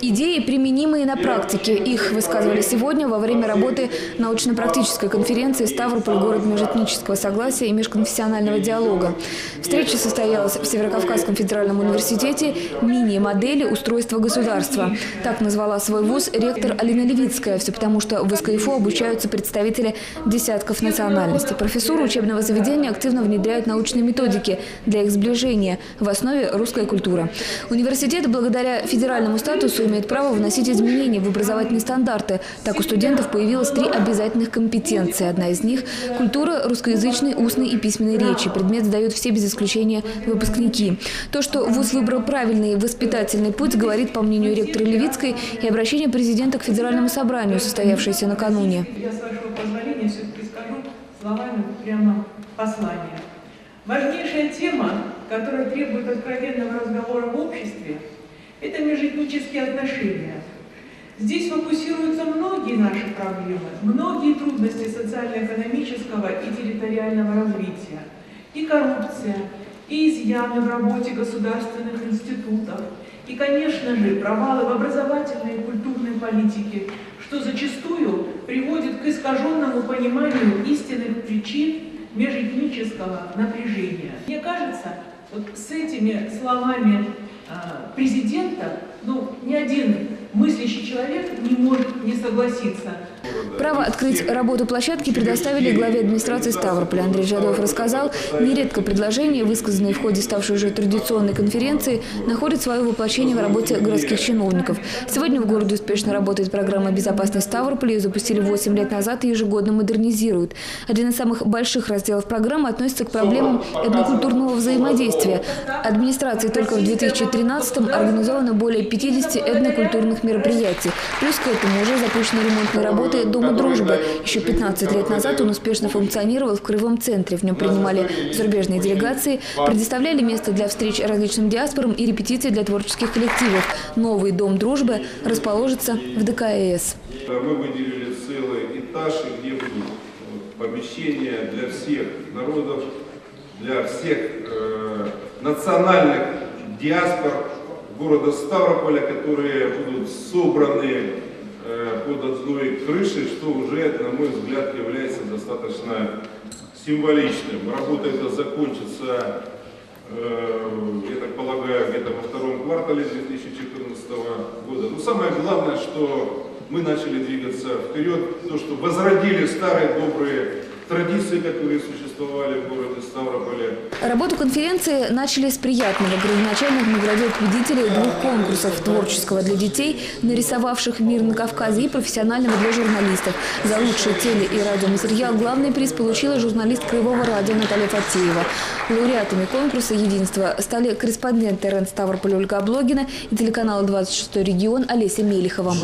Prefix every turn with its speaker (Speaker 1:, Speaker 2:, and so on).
Speaker 1: Идеи, применимые на практике. Их высказывали сегодня во время работы научно-практической конференции «Ставрополь. Город межэтнического согласия и межконфессионального диалога». Встреча состоялась в Северокавказском федеральном университете «Мини-модели устройства государства». Так назвала свой вуз ректор Алина Левицкая. Все потому, что в СКФУ обучаются представители десятков национальностей. Профессуру учебного заведения активно внедряют научные методики для их сближения. В основе русская культура. Университет благодаря федеральному статусу имеет право вносить изменения в образовательные стандарты. Так у студентов появилось три обязательных компетенции. Одна из них – культура русскоязычной устной и письменной речи. Предмет сдают все без исключения выпускники. То, что ВУЗ выбрал правильный воспитательный путь, говорит, по мнению ректора Левицкой, и обращение президента к Федеральному собранию, состоявшееся накануне.
Speaker 2: Я, с вашего все-таки скажу словами прямо послания. Важнейшая тема, которая требует откровенного разговора в обществе, это межэтнические отношения. Здесь фокусируются многие наши проблемы, многие трудности социально-экономического и территориального развития. И коррупция, и изъяны в работе государственных институтов, и, конечно же, провалы в образовательной и культурной политике, что зачастую приводит к искаженному пониманию истинных причин межэтнического напряжения. Мне кажется, вот с этими словами президента, ну, ни один мыслящий человек не может не согласиться.
Speaker 1: Право открыть работу площадки предоставили главе администрации Ставрополя. Андрей Жадов рассказал, нередко предложения, высказанные в ходе ставшей уже традиционной конференции, находят свое воплощение в работе городских чиновников. Сегодня в городе успешно работает программа «Безопасность Ставрополя». Ее запустили 8 лет назад и ежегодно модернизируют. Один из самых больших разделов программы относится к проблемам этнокультурного взаимодействия. Администрацией только в 2013-м организовано более 50 этнокультурных мероприятий. Плюс к этому уже запущены ремонтные работы Дома дружбы. Еще 15 лет назад он успешно функционировал в Крывом центре. В нем принимали зарубежные делегации, предоставляли место для встреч различным диаспорам и репетиций для творческих коллективов. Новый Дом дружбы расположится в ДКС.
Speaker 3: Мы выделили целый этаж, где будут э, помещения для всех народов, для всех э, национальных диаспор города Ставрополя, которые будут собраны под одной крышей, что уже, на мой взгляд, является достаточно символичным. Работа эта закончится, э, я так полагаю, где-то во втором квартале 2014 года. Но самое главное, что мы начали двигаться вперед, то, что возродили старые добрые традиции, которые существовали в городе Ставрополе.
Speaker 1: Работу конференции начали с приятного. Градоначальник наградил победителей двух конкурсов – творческого для детей, нарисовавших мир на Кавказе, и профессионального для журналистов. За лучший теле- и радиоматериал главный приз получила журналист Краевого радио Наталья Фатеева. Лауреатами конкурса «Единство» стали корреспондент РН Ставрополь Ольга Облогина и телеканала «26 регион» Олеся Мелихова.